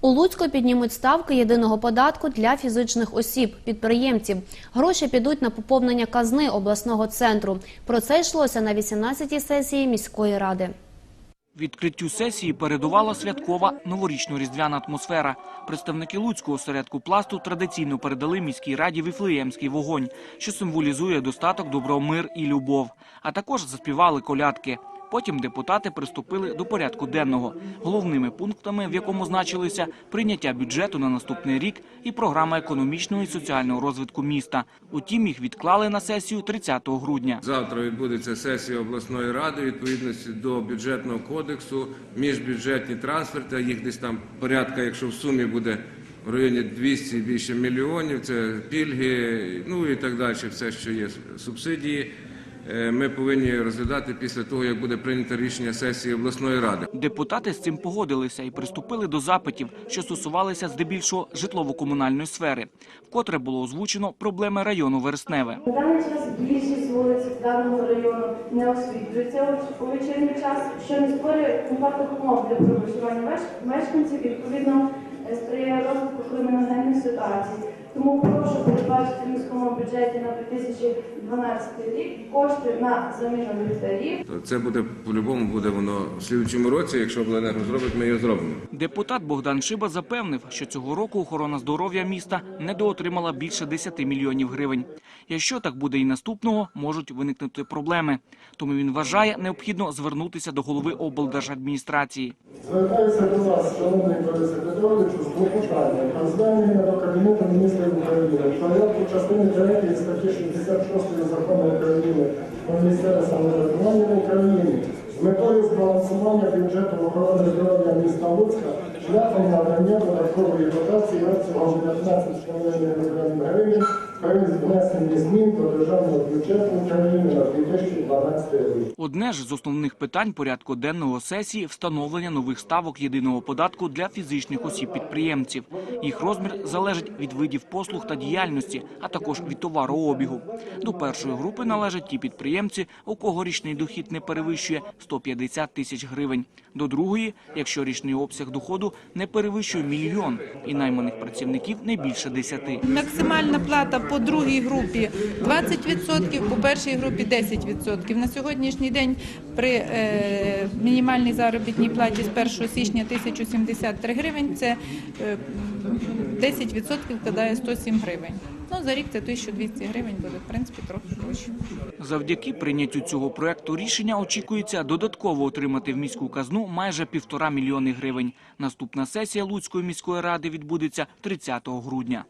У Луцьку піднімуть ставки єдиного податку для фізичних осіб, підприємців. Гроші підуть на поповнення казни обласного центру. Про це йшлося на 18-й сесії міської ради. Відкриттю сесії передувала святкова новорічно-різдвяна атмосфера. Представники Луцького осередку пласту традиційно передали міській раді віфлеємський вогонь, що символізує достаток, добро, мир і любов. А також заспівали колядки. Потім депутати приступили до порядку денного, головними пунктами в якому значилися прийняття бюджету на наступний рік і програма економічного і соціального розвитку міста. Утім, їх відклали на сесію 30 грудня. Завтра відбудеться сесія обласної ради відповідності до бюджетного кодексу, міжбюджетні трансферти, їх десь там порядка, якщо в сумі буде в районі 200 і більше мільйонів, це пільги, ну і так далі, все, що є субсидії. Е, Ми повинні розглядати після того, як буде прийнято рішення сесії обласної ради. Депутати з цим погодилися і приступили до запитів, що стосувалися здебільшого житлово-комунальної сфери. Вкотре було озвучено проблеми району Вересневе. На даний час більшість вулиць даного району не освітлюється у вечірній час, що не створює комфортних умов для проживання меш- мешканців відповідно е, сприяє розвитку криміногенних ситуацій. Тому прошу передбачити в міському бюджеті на 2012 рік кошти на заміну ліхтарів. То Це буде по-любому буде воно в слідчому році. Якщо обленерго зробить, ми його зробимо. Депутат Богдан Шиба запевнив, що цього року охорона здоров'я міста недоотримала більше 10 мільйонів гривень. Якщо так буде і наступного, можуть виникнути проблеми. Тому він вважає, необхідно звернутися до голови облдержадміністрації. Звертаюся до вас, шановний Борис Петровичу, з клопотанням про звернення до Кабінету міністрів України порядку частини 3 статті 66 закону України про місцеве самоврядування в Україні з метою збалансування бюджету охорони здоров'я міста Луцька шляхом надання додаткової дотації обсягом 19,5 мільйонів гривень при внесенні змін до державного бюджету України на 2012 рік. Одне ж з основних питань порядку денного сесії встановлення нових ставок єдиного податку для фізичних осіб-підприємців. Їх розмір залежить від видів послуг та діяльності, а також від товарообігу. До першої групи належать ті підприємці, у кого річний дохід не перевищує 150 тисяч гривень. До другої, якщо річний обсяг доходу не перевищує мільйон і найманих працівників не більше 10. Максимальна плата по другій групі 20%, по першій групі 10%. На сьогоднішній день при е, мінімальній заробітній платі з 1 січня 1073 гривень, це е, 10% вкладає 107 гривень. Ну, за рік це 1200 гривень буде, в принципі, трохи гроші. Завдяки прийняттю цього проекту рішення очікується додатково отримати в міську казну майже півтора мільйони гривень. Наступна сесія Луцької міської ради відбудеться 30 грудня.